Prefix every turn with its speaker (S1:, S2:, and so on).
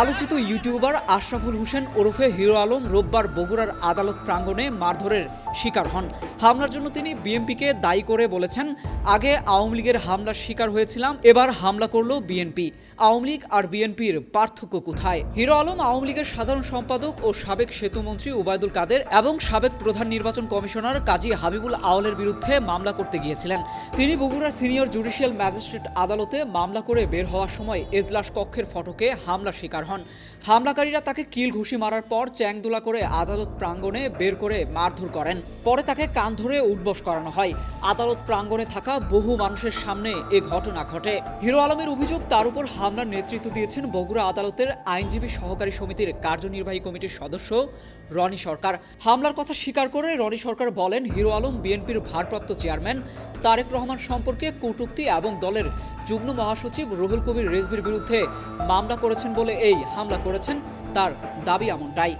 S1: আলোচিত ইউটিউবার আশরাফুল হোসেন ওরফে হিরো আলম রোববার বগুড়ার আদালত প্রাঙ্গণে মারধরের শিকার হন হামলার জন্য তিনি বিএনপিকে দায়ী করে বলেছেন আগে আওয়ামী লীগের হামলার শিকার হয়েছিলাম এবার হামলা করল বিএনপি আওয়ামী লীগ আর বিএনপির পার্থক্য কোথায় হিরো আলম আওয়ামী লীগের সাধারণ সম্পাদক ও সাবেক সেতুমন্ত্রী ওবায়দুল কাদের এবং সাবেক প্রধান নির্বাচন কমিশনার কাজী হাবিবুল আওয়ালের বিরুদ্ধে মামলা করতে গিয়েছিলেন তিনি বগুড়ার সিনিয়র জুডিশিয়াল ম্যাজিস্ট্রেট আদালতে মামলা করে বের হওয়ার সময় এজলাস কক্ষের ফটকে হামলা শিকার শিকার হন হামলাকারীরা তাকে কিল ঘুষি মারার পর চ্যাংদুলা করে আদালত প্রাঙ্গণে বের করে মারধর করেন পরে তাকে কান ধরে উঠবস করানো হয় আদালত প্রাঙ্গণে থাকা বহু মানুষের সামনে এ ঘটনা ঘটে হিরো আলমের অভিযোগ তার উপর হামলার নেতৃত্ব দিয়েছেন বগুড়া আদালতের আইনজীবী সহকারী সমিতির কার্যনির্বাহী কমিটির সদস্য রনি সরকার হামলার কথা স্বীকার করে রনি সরকার বলেন হিরো আলম বিএনপির ভারপ্রাপ্ত চেয়ারম্যান তারেক রহমান সম্পর্কে কটুক্তি এবং দলের যুগ্ম মহাসচিব রুহুল কবির রেজবির বিরুদ্ধে মামলা করেছেন বলে এ এই হামলা করেছেন তার দাবি এমনটাই